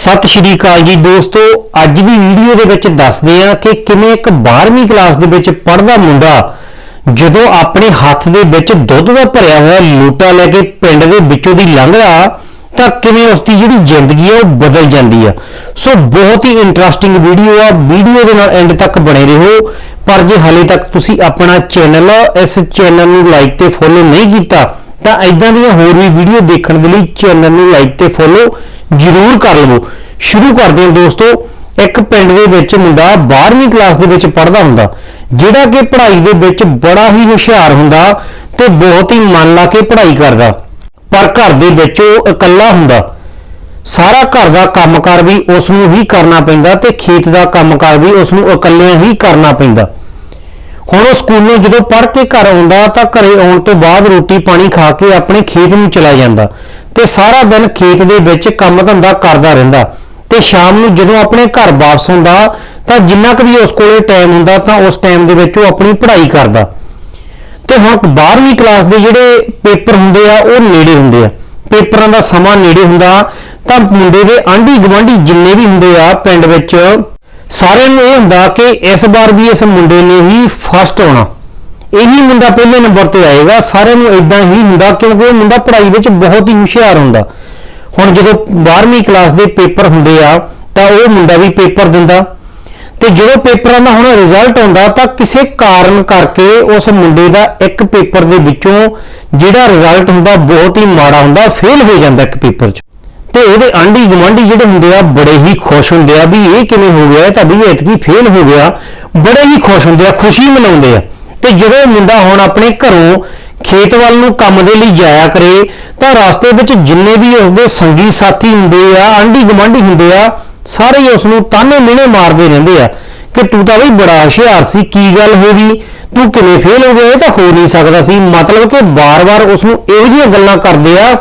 ਸਤਿ ਸ਼੍ਰੀ ਅਕਾਲ ਜੀ ਦੋਸਤੋ, ਅੱਜ ਦੀ ਵੀਡੀਓ ਦੇ ਵਿੱਚ ਦੱਸਦੇ ਹਾਂ ਕਿ ਕਿਵੇਂ ਇੱਕ 12ਵੀਂ ਕਲਾਸ ਦੇ ਵਿੱਚ ਪੜ੍ਹਦਾ ਮੁੰਡਾ ਜਦੋਂ ਆਪਣੇ ਹੱਥ ਦੇ ਵਿੱਚ ਦੁੱਧ ਦਾ ਭਰਿਆ ਹੋਇਆ ਲੋਟਾ ਲੈ ਕੇ ਪਿੰਡ ਦੇ ਵਿੱਚੋਂ ਦੀ ਲੰਘਦਾ, ਤਾਂ ਕਿਵੇਂ ਉਸ ਦੀ ਜਿਹੜੀ ਜ਼ਿੰਦਗੀ ਆ, ਉਹ ਬਦਲ ਜਾਂਦੀ ਆ। ਸੋ ਬਹੁਤ ਹੀ ਇੰਟਰਸਟਿੰਗ ਵੀਡੀਓ ਆ। ਵੀਡੀਓ ਦੇ ਨਾਲ ਐਂਡ ਤੱਕ ਬਣੇ ਰਹੋ। ਪਰ ਜੇ ਹਾਲੇ ਤੱਕ ਤੁਸੀਂ ਆਪਣਾ ਚੈਨਲ ਇਸ ਚੈਨਲ ਨੂੰ ਲਾਈਕ ਤੇ ਫੋਲੋ ਨਹੀਂ ਕੀਤਾ ਤਾਂ ਐਦਾਂ ਦੀਆਂ ਹੋਰ ਵੀ ਵੀਡੀਓ ਦੇਖਣ ਦੇ ਲਈ ਚੈਨਲ ਨੂੰ ਲਾਈਕ ਤੇ ਫੋਲੋ ਜ਼ਰੂਰ ਕਰ ਲਵੋ। ਸ਼ੁਰੂ ਕਰਦੇ ਹਾਂ ਦੋਸਤੋ, ਇੱਕ ਪਿੰਡ ਦੇ ਵਿੱਚ ਮੁੰਡਾ 12ਵੀਂ ਕਲਾਸ ਦੇ ਵਿੱਚ ਪੜ੍ਹਦਾ ਹੁੰਦਾ, ਜਿਹੜਾ ਕਿ ਪੜ੍ਹਾਈ ਦੇ ਵਿੱਚ ਬੜਾ ਹੀ ਹੁਸ਼ਿਆਰ ਹੁੰਦਾ ਤੇ ਬਹੁਤ ਹੀ ਮਨ ਲਾ ਕੇ ਪੜ੍ਹਾਈ ਕਰਦਾ। ਪਰ ਘਰ ਦੇ ਵਿੱਚ ਉਹ ਇਕੱਲਾ ਹੁੰਦਾ। ਸਾਰਾ ਘਰ ਦਾ ਕੰਮਕਾਰ ਵੀ ਉਸ ਨੂੰ ਹੀ ਕਰਨਾ ਪੈਂਦਾ ਤੇ ਖੇਤ ਦਾ ਕੰਮਕਾਰ ਵੀ ਉਸ ਨੂੰ ਇਕੱਲਿਆਂ ਹੀ ਕਰਨਾ ਪੈਂਦਾ। ਹੁਣ ਉਹ ਸਕੂਲੋਂ ਜਦੋਂ ਪੜ੍ਹ ਕੇ ਘਰ ਆਉਂਦਾ ਤਾਂ ਘਰੇ ਆਉਣ ਤੋਂ ਬਾਅਦ ਰੋਟੀ ਪਾਣੀ ਖਾ ਕੇ ਆਪਣੇ ਖੇਤ ਨੂੰ ਚਲਾ ਜਾਂਦਾ ਤੇ ਸਾਰਾ ਦਿਨ ਖੇਤ ਦੇ ਵਿੱਚ ਕੰਮ ਧੰਦਾ ਕਰਦਾ ਰਹਿੰਦਾ ਤੇ ਸ਼ਾਮ ਨੂੰ ਜਦੋਂ ਆਪਣੇ ਘਰ ਵਾਪਸ ਹੁੰਦਾ ਤਾਂ ਜਿੰਨਾ ਕੁ ਵੀ ਉਸ ਕੋਲੇ ਟਾਈਮ ਹੁੰਦਾ ਤਾਂ ਉਸ ਟਾਈਮ ਦੇ ਵਿੱਚ ਉਹ ਆਪਣੀ ਪੜ੍ਹਾਈ ਕਰਦਾ। ਤੇ ਹੁਣ 12ਵੀਂ ਕਲਾਸ ਦੇ ਜਿਹੜੇ ਪੇਪਰ ਹੁੰਦੇ ਆ, ਉਹ ਨੇੜੇ ਹੁੰਦੇ ਆ। ਪੇਪਰਾਂ ਦਾ ਸਮਾਂ ਨੇੜੇ ਹੁੰਦਾ ਤਾਂ ਮੁੰਡੇ ਦੇ ਆਂਢੀ ਗਵਾਂਢੀ ਜਿੰਨੇ ਵੀ ਹੁੰਦੇ ਆ ਪਿੰਡ ਵਿੱਚ ਸਾਰਿਆਂ ਨੂੰ ਇਹ ਹੁੰਦਾ ਕਿ ਇਸ ਵਾਰ ਵੀ ਇਸ ਮੁੰਡੇ ਨੇ ਹੀ ਫਸਟ ਆਉਣਾ ਇਹੀ ਮੁੰਡਾ ਪਹਿਲੇ ਨੰਬਰ ਤੇ ਆਏਗਾ। ਸਾਰਿਆਂ ਨੂੰ ਇਦਾਂ ਹੀ ਹੁੰਦਾ ਕਿਉਂਕਿ ਉਹ ਮੁੰਡਾ ਪੜ੍ਹਾਈ ਵਿੱਚ ਬਹੁਤ ਹੀ ਹੁਸ਼ਿਆਰ ਹੁੰਦਾ। ਹੁਣ ਜਦੋਂ 12ਵੀਂ ਕਲਾਸ ਦੇ ਪੇਪਰ ਹੁੰਦੇ ਆ, ਤਾਂ ਉਹ ਮੁੰਡਾ ਵੀ ਪੇਪਰ ਦਿੰਦਾ। ਤੇ ਜਦੋਂ ਪੇਪਰਾਂ ਦਾ ਹੁਣ ਰਿਜ਼ਲਟ ਆਉਂਦਾ, ਤਾਂ ਕਿਸੇ ਕਾਰਨ ਕਰਕੇ ਉਸ ਮੁੰਡੇ ਦਾ ਇੱਕ ਪੇਪਰ ਦੇ ਵਿੱਚੋਂ ਜਿਹੜਾ ਰਿਜ਼ਲਟ ਹੁੰਦਾ, ਬਹੁਤ ਹੀ ਮਾੜਾ ਹੁੰਦਾ ਫੇਲ ਹੋ ਜਾਂਦਾ ਇੱਕ ਪੇਪਰ 'ਚ। ਤੇ ਉਹਦੇ ਆਂਢੀ ਗੁਆਂਢੀ ਜਿਹੜੇ ਹੁੰਦੇ ਆ, ਬੜੇ ਹੀ ਖੁਸ਼ ਹੁੰਦੇ ਆ ਵੀ ਇਹ ਕਿਵੇਂ ਹੋ ਗਿਆ, ਇਹ ਤਾਂ ਵੀ ਐਤਕੀ ਫੇਲ ਹੋ ਗਿਆ। ਬੜੇ ਹੀ ਖੁਸ਼ ਹੁੰਦੇ ਆ, ਖੁਸ਼ੀ ਮਨਾਉਂਦੇ ਆ। ਤੇ ਜਦੋਂ ਮੁੰਡਾ ਹੁਣ ਆਪਣੇ ਘਰੋਂ ਖੇਤ ਵੱਲ ਨੂੰ ਕੰਮ ਦੇ ਲਈ ਜਾਇਆ ਕਰੇ, ਤਾਂ ਰਸਤੇ ਵਿੱਚ ਜਿੰਨੇ ਵੀ ਉਸਦੇ ਸੰਗੀ ਸਾਥੀ ਹੁੰਦੇ ਆ, ਆਂਢੀ ਗੁਆਂਢੀ ਹੁੰਦੇ ਆ, ਸਾਰੇ ਹੀ ਉਸ ਨੂੰ ਤਾਨੇ ਮਿਹਣੇ ਮਾਰਦੇ ਰਹਿੰਦੇ ਆ ਕਿ ਤੂੰ ਤਾਂ ਬਈ ਬੜਾ ਹੁਸ਼ਿਆਰ ਸੀ, ਕੀ ਗੱਲ ਹੋ ਗਈ? ਤੂੰ ਕਿਵੇਂ ਫੇਲ ਹੋ ਗਿਆ? ਇਹ ਤਾਂ ਹੋ ਨਹੀਂ ਸਕਦਾ ਸੀ। ਮਤਲਬ ਕਿ ਬਾਰ-ਬਾਰ ਉਸ ਨੂੰ ਇਹੋ ਜਿਹੀਆਂ ਗੱਲਾਂ ਕਰਦੇ ਆ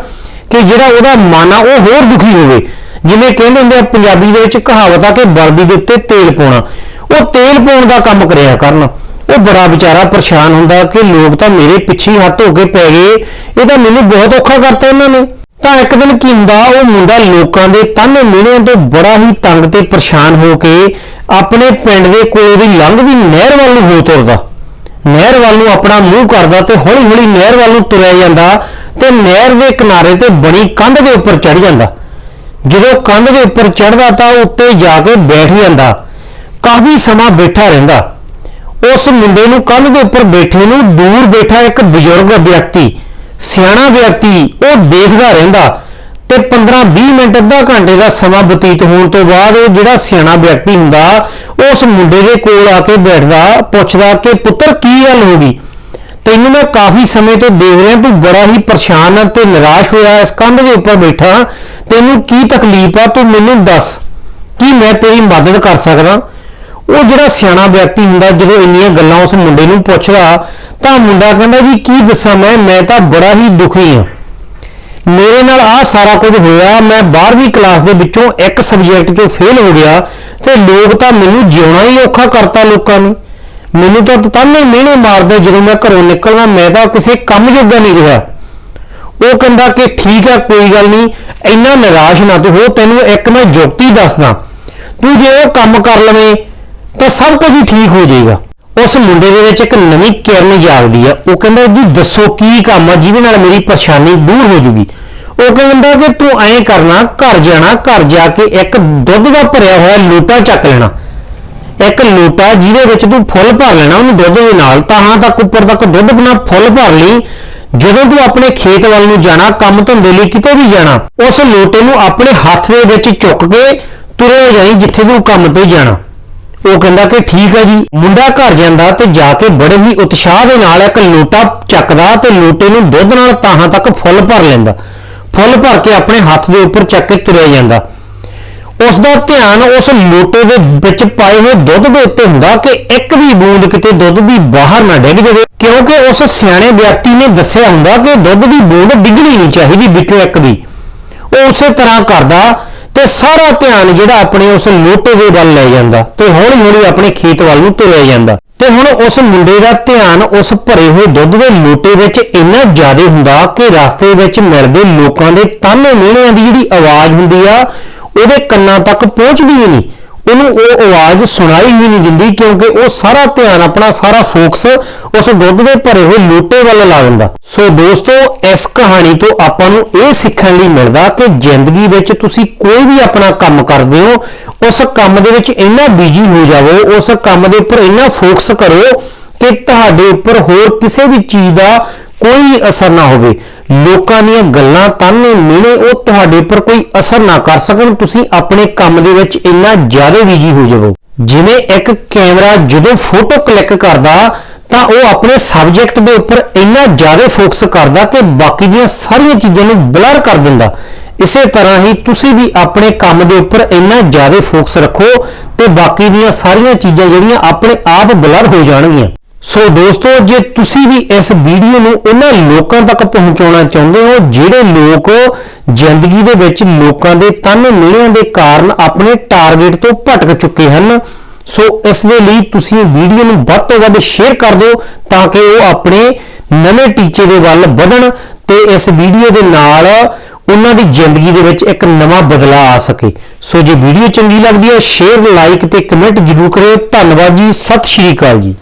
ਕਿ ਜਿਹੜਾ ਉਹਦਾ ਮਨ ਆ, ਉਹ ਹੋਰ ਦੁਖੀ ਹੋਵੇ। ਜਿਵੇਂ ਕਹਿੰਦੇ ਹੁੰਦੇ ਆ, ਪੰਜਾਬੀ ਦੇ ਵਿੱਚ ਕਹਾਵਤ ਆ ਕਿ ਬਲਦੀ ਦੇ ਉੱਤੇ ਤੇਲ ਪਾਉਣਾ। ਉਹ ਤੇਲ ਪਾਉਣ ਦਾ ਕੰਮ ਕਰਿਆ ਕਰਨ। ਉਹ ਬੜਾ ਵਿਚਾਰਾ ਪਰੇਸ਼ਾਨ ਹੁੰਦਾ ਕਿ ਲੋਕ ਤਾਂ ਮੇਰੇ ਪਿੱਛੇ ਹੱਥ ਹੋ ਕੇ ਪੈ ਗਏ। ਇਹ ਤਾਂ ਮੈਨੂੰ ਬਹੁਤ ਔਖਾ ਕਰਤਾ ਇਹਨਾਂ ਨੇ। ਤਾਂ ਇੱਕ ਦਿਨ ਕੀ ਹੁੰਦਾ, ਉਹ ਮੁੰਡਾ ਲੋਕਾਂ ਦੇ ਤਾਨੇ ਮਿਹਣਿਆਂ ਤੋਂ ਬੜਾ ਹੀ ਤੰਗ ਤੇ ਪਰੇਸ਼ਾਨ ਹੋ ਕੇ ਆਪਣੇ ਪਿੰਡ ਦੇ ਕੋਲ ਦੀ ਲੰਘਦੀ ਨਹਿਰ ਵੱਲ ਨੂੰ ਹੋ ਤੁਰਦਾ। ਨਹਿਰ ਵੱਲ ਨੂੰ ਆਪਣਾ ਮੂੰਹ ਕਰਦਾ ਤੇ ਹੌਲੀ ਹੌਲੀ ਨਹਿਰ ਵੱਲ ਨੂੰ ਤੁਰਿਆ ਜਾਂਦਾ। ਤੇ ਨਹਿਰ ਦੇ ਕਿਨਾਰੇ ਤੇ ਬਣੀ ਕੰਧ ਦੇ ਉੱਪਰ ਚੜ ਜਾਂਦਾ। ਜਦੋਂ ਕੰਧ ਦੇ ਉੱਪਰ ਚੜਦਾ ਤਾਂ ਉੱਤੇ ਜਾ ਕੇ ਬੈਠ ਜਾਂਦਾ। ਕਾਫੀ ਸਮਾਂ ਬੈਠਾ ਰਹਿੰਦਾ। ਉਸ ਮੁੰਡੇ ਨੂੰ ਕੰਧ ਦੇ ਉੱਪਰ ਬੈਠੇ ਨੂੰ ਦੂਰ ਬੈਠਾ ਇੱਕ ਬਜ਼ੁਰਗ ਵਿਅਕਤੀ, ਸਿਆਣਾ ਵਿਅਕਤੀ ਉਹ ਦੇਖਦਾ ਰਹਿੰਦਾ ਤੇ 15-20 ਮਿੰਟ ਅੱਧਾ ਘੰਟੇ ਦਾ ਸਮਾਂ ਬਤੀਤ ਹੋਣ ਤੋਂ ਬਾਅਦ ਉਹ ਜਿਹੜਾ ਸਿਆਣਾ ਵਿਅਕਤੀ ਹੁੰਦਾ, ਉਸ ਮੁੰਡੇ ਦੇ ਕੋਲ ਆ ਕੇ ਬੈਠਦਾ, ਪੁੱਛਦਾ ਕਿ ਪੁੱਤਰ ਕੀ ਗੱਲ ਹੋ ਗਈ? ਇਹਨੂੰ ਮੈਂ ਕਾਫੀ ਸਮੇਂ ਤੋਂ ਦੇਖ ਰਿਹਾ ਤੂੰ ਬੜਾ ਹੀ ਪਰੇਸ਼ਾਨ ਤੇ ਨਿਰਾਸ਼ ਹੋਇਆ ਇਸ ਕੰਧ ਦੇ ਉੱਪਰ ਬੈਠਾ ਤੈਨੂੰ ਕੀ ਤਕਲੀਫ ਆ ਤੂੰ ਮੈਨੂੰ ਦੱਸ, ਕੀ ਮੈਂ ਤੇਰੀ ਮਦਦ ਕਰ ਸਕਦਾ? ਉਹ ਜਿਹੜਾ ਸਿਆਣਾ ਵਿਅਕਤੀ ਹੁੰਦਾ ਜਦੋਂ ਇੰਨੀਆਂ ਗੱਲਾਂ ਉਸ ਮੁੰਡੇ ਨੂੰ ਪੁੱਛਦਾ, ਤਾਂ ਮੁੰਡਾ ਕਹਿੰਦਾ ਜੀ, ਕੀ ਦੱਸਾਂ ਮੈਂ ਮੈਂ ਤਾਂ ਬੜਾ ਹੀ ਦੁਖੀ ਹਾਂ। ਮੇਰੇ ਨਾਲ ਆ ਸਾਰਾ ਕੁਝ ਹੋਇਆ, ਮੈਂ 12ਵੀਂ ਕਲਾਸ ਦੇ ਵਿੱਚੋਂ ਇੱਕ ਸਬਜੈਕਟ 'ਚੋਂ ਫੇਲ ਹੋ ਗਿਆ ਤੇ ਲੋਕ ਤਾਂ ਮੈਨੂੰ ਜਿਉਣਾ ਹੀ ਔਖਾ ਕਰਤਾ ਲੋਕਾਂ ਨੂੰ। ਮੈਨੂੰ ਤਾਂ ਤਾਨੇ ਮਿਹਣੇ ਮਾਰਦੇ ਜਦੋਂ ਮੈਂ ਘਰੋਂ ਨਿਕਲਣਾ, ਮੈਂ ਤਾਂ ਕਿਸੇ ਕੰਮ ਜੋਗਾ ਨਹੀਂ ਰਿਹਾ। ਉਹ ਕਹਿੰਦਾ ਕਿ ਠੀਕ ਆ, ਕੋਈ ਗੱਲ ਨਹੀਂ, ਇੰਨਾ ਨਿਰਾਸ਼ ਨਾ ਤੂੰ ਹੋ, ਤੈਨੂੰ ਇੱਕ ਮੈਂ ਜੁਗਤੀ ਦੱਸਦਾ। ਤੂੰ ਜੇ ਉਹ ਕੰਮ ਕਰ ਲਵੇਂ, ਤਾਂ ਸਭ ਕੁਝ ਹੀ ਠੀਕ ਹੋ ਜਾਏਗਾ। ਉਸ ਮੁੰਡੇ ਦੇ ਵਿੱਚ ਇੱਕ ਨਵੀਂ ਕਿਰਨ ਜਾਗਦੀ ਆ। ਉਹ ਕਹਿੰਦਾ, ਜੀ, ਦੱਸੋ ਕੀ ਕੰਮ ਆ? ਜਿਹਦੇ ਨਾਲ ਮੇਰੀ ਪਰੇਸ਼ਾਨੀ ਦੂਰ ਹੋ ਜੂਗੀ ਉਹ ਕਹਿੰਦਾ ਕਿ ਤੂੰ ਐਂ ਕਰਨਾ, ਘਰ ਜਾਣਾ, ਘਰ ਜਾ ਕੇ ਇੱਕ ਦੁੱਧ ਦਾ ਭਰਿਆ ਹੋਇਆ ਲੋਟਾ ਚੱਕ ਲੈਣਾ। ਇੱਕ ਲੋਟਾ ਜਿਹਦੇ ਵਿੱਚ ਤੂੰ ਫੁੱਲ ਭਰ ਲੈਣਾ ਉਹਨੂੰ ਦੁੱਧ ਦੇ ਨਾਲ, ਤਾਂ ਤੱਕ ਉੱਪਰ ਤੱਕ ਦੁੱਧ ਬਣਾ ਫੁੱਲ ਭਰ ਲਈ। ਜਦੋਂ ਤੂੰ ਆਪਣੇ ਖੇਤ ਵੱਲ ਨੂੰ ਜਾਣਾ, ਕੰਮ ਧੰਦੇ ਲਈ ਕਿਤੇ ਵੀ ਜਾਣਾ, ਉਸ ਲੋਟੇ ਨੂੰ ਆਪਣੇ ਹੱਥ ਦੇ ਵਿੱਚ ਚੁੱਕ ਕੇ ਤੁਰਿਆ ਜਾਈ ਜਿੱਥੇ ਤੂੰ ਕੰਮ ਤੇ ਜਾਣਾ। ਉਹ ਕਹਿੰਦਾ ਕਿ ਠੀਕ ਹੈ ਜੀ। ਮੁੰਡਾ ਘਰ ਜਾਂਦਾ ਤੇ ਜਾ ਕੇ ਬੜੇ ਹੀ ਉਤਸ਼ਾਹ ਦੇ ਨਾਲ ਇੱਕ ਲੋਟਾ ਚੱਕਦਾ ਤੇ ਲੋਟੇ ਨੂੰ ਦੁੱਧ ਨਾਲ ਤਾਹਾਂ ਤੱਕ ਫੁੱਲ ਭਰ ਲੈਂਦਾ। ਫੁੱਲ ਭਰ ਕੇ ਆਪਣੇ ਹੱਥ ਦੇ ਉੱਪਰ ਚੱਕ ਕੇ ਤੁਰਿਆ ਜਾਂਦਾ। ਉਸ ਦਾ ਧਿਆਨ ਉਸ ਲੋਟੇ ਦੇ ਵਿੱਚ ਪਾਏ ਹੋਏ ਦੁੱਧ ਦੇ ਉੱਤੇ ਹੁੰਦਾ ਕਿ ਇੱਕ ਵੀ ਬੂੰਦ ਕਿਤੇ ਦੁੱਧ ਦੀ ਬਾਹਰ ਨਾ ਡਿੱਗ ਜਾਵੇ। ਕਿਉਂਕਿ ਉਸ ਸਿਆਣੇ ਵਿਅਕਤੀ ਨੇ ਦੱਸਿਆ ਹੁੰਦਾ ਕਿ ਦੁੱਧ ਦੀ ਬੂੰਦ ਡਿੱਗਣੀ ਨਹੀਂ ਚਾਹੀਦੀ, ਵਿੱਚੋਂ ਇੱਕ ਵੀ। ਉਹ ਉਸੇ ਤਰ੍ਹਾਂ ਕਰਦਾ ਤੇ ਸਾਰਾ ਧਿਆਨ ਜਿਹੜਾ ਆਪਣੇ ਉਸ ਲੋਟੇ ਦੇ ਵੱਲ ਲੈ ਜਾਂਦਾ ਤੇ ਹੌਲੀ ਹੌਲੀ ਆਪਣੇ ਖੇਤ ਵੱਲ ਨੂੰ ਤੁਰਿਆ ਜਾਂਦਾ। ਤੇ ਹੁਣ ਉਸ ਮੁੰਡੇ ਦਾ ਧਿਆਨ ਉਸ ਭਰੇ ਹੋਏ ਦੁੱਧ ਦੇ ਲੋਟੇ ਵਿੱਚ ਇੰਨਾ ਜ਼ਿਆਦਾ ਹੁੰਦਾ ਕਿ ਰਸਤੇ ਵਿੱਚ ਮਿਲਦੇ ਲੋਕਾਂ ਦੇ ਤਾਨੇ ਮਿਹਣਿਆਂ ਦੀ ਜਿਹੜੀ ਆਵਾਜ਼ ਹੁੰਦੀ ਆ ਉਹਦੇ ਕੰਨਾਂ ਤੱਕ ਪਹੁੰਚਦੀ ਹੀ ਨਹੀਂ। ਉਹਨੂੰ ਉਹ ਆਵਾਜ਼ ਸੁਣਾਈ ਵੀ ਨਹੀਂ ਦਿੰਦੀ ਕਿਉਂਕਿ ਉਹ ਸਾਰਾ ਧਿਆਨ, ਆਪਣਾ ਸਾਰਾ ਫੋਕਸ ਉਸ ਦੁੱਧ ਦੇ ਭਰੇ ਹੋਏ ਲੋਟੇ ਵੱਲ ਲਾ ਦਿੰਦਾ। ਸੋ ਦੋਸਤੋ, ਇਸ ਕਹਾਣੀ ਤੋਂ ਆਪਾਂ ਨੂੰ ਇਹ ਸਿੱਖਣ ਲਈ ਮਿਲਦਾ ਕਿ ਜ਼ਿੰਦਗੀ ਵਿੱਚ ਤੁਸੀਂ ਕੋਈ ਵੀ ਆਪਣਾ ਕੰਮ ਕਰਦੇ ਹੋ, ਉਸ ਕੰਮ ਦੇ ਵਿੱਚ ਇੰਨਾ ਬਿਜ਼ੀ ਹੋ ਜਾਵੋ, ਉਸ ਕੰਮ ਦੇ ਉੱਪਰ ਇੰਨਾ ਫੋਕਸ ਕਰੋ ਕਿ ਤੁਹਾਡੇ ਉੱਪਰ ਹੋਰ ਕਿਸੇ ਵੀ ਚੀਜ਼ ਦਾ ਕੋਈ ਅਸਰ ਨਾ ਹੋਵੇ। ਲੋਕਾਂ ਦੀਆਂ ਗੱਲਾਂ ਤਾਨੇ ਮਿਹਣੇ ਉਹ ਤੁਹਾਡੇ ਉੱਪਰ ਕੋਈ ਅਸਰ ਨਾ ਕਰ ਸਕਣ। ਤੁਸੀਂ ਆਪਣੇ ਕੰਮ ਦੇ ਵਿੱਚ ਇੰਨਾ ਜ਼ਿਆਦਾ ਬਿਜ਼ੀ ਹੋ ਜਾਵੋ। ਜਿਵੇਂ ਇੱਕ ਕੈਮਰਾ ਜਦੋਂ ਫੋਟੋ ਕਲਿੱਕ ਕਰਦਾ, ਤਾਂ ਉਹ ਆਪਣੇ ਸਬਜੈਕਟ ਦੇ ਉੱਪਰ ਇੰਨਾ ਜ਼ਿਆਦਾ ਫੋਕਸ ਕਰਦਾ ਕਿ ਬਾਕੀ ਦੀਆਂ ਸਾਰੀਆਂ ਚੀਜ਼ਾਂ ਨੂੰ ਬਲਰ ਕਰ ਦਿੰਦਾ। ਇਸੇ ਤਰ੍ਹਾਂ ਹੀ ਤੁਸੀਂ ਵੀ ਆਪਣੇ ਕੰਮ ਦੇ ਉੱਪਰ ਇੰਨਾ ਜ਼ਿਆਦਾ ਫੋਕਸ ਰੱਖੋ ਤੇ ਬਾਕੀ ਦੀਆਂ ਸਾਰੀਆਂ ਚੀਜ਼ਾਂ ਜਿਹੜੀਆਂ ਆਪਣੇ ਆਪ ਬਲਰ ਹੋ ਜਾਣਗੀਆਂ। ਸੋ ਦੋਸਤੋ, ਜੇ ਤੁਸੀਂ ਵੀ ਇਸ ਵੀਡੀਓ ਨੂੰ ਉਹਨਾਂ ਲੋਕਾਂ ਤੱਕ ਪਹੁੰਚਾਉਣਾ ਚਾਹੁੰਦੇ ਹੋ, ਜਿਹੜੇ ਲੋਕ ਜ਼ਿੰਦਗੀ ਦੇ ਵਿੱਚ ਲੋਕਾਂ ਦੇ ਤਨ ਮਿਹਣਿਆਂ ਦੇ ਕਾਰਨ ਆਪਣੇ ਟਾਰਗੇਟ ਤੋਂ ਭਟਕ ਚੁੱਕੇ ਹਨ, ਸੋ ਇਸ ਦੇ ਲਈ ਤੁਸੀਂ ਵੀਡੀਓ ਨੂੰ ਵੱਧ ਤੋਂ ਵੱਧ ਸ਼ੇਅਰ ਕਰ ਦਿਓ ਤਾਂ ਕਿ ਉਹ ਆਪਣੇ ਨਵੇਂ ਟੀਚੇ ਦੇ ਵੱਲ ਵਧਣ ਤੇ ਇਸ ਵੀਡੀਓ ਦੇ ਨਾਲ ਉਹਨਾਂ ਦੀ ਜ਼ਿੰਦਗੀ ਦੇ ਵਿੱਚ ਇੱਕ ਨਵਾਂ ਬਦਲਾਅ ਆ ਸਕੇ। ਸੋ ਜੇ ਵੀਡੀਓ ਚੰਗੀ ਲੱਗਦੀ ਹੈ, ਸ਼ੇਅਰ, ਲਾਈਕ ਤੇ ਕਮੈਂਟ ਜ਼ਰੂਰ ਕਰਿਓ। ਧੰਨਵਾਦ ਜੀ, ਸਤਿ ਸ਼੍ਰੀ ਅਕਾਲ ਜੀ।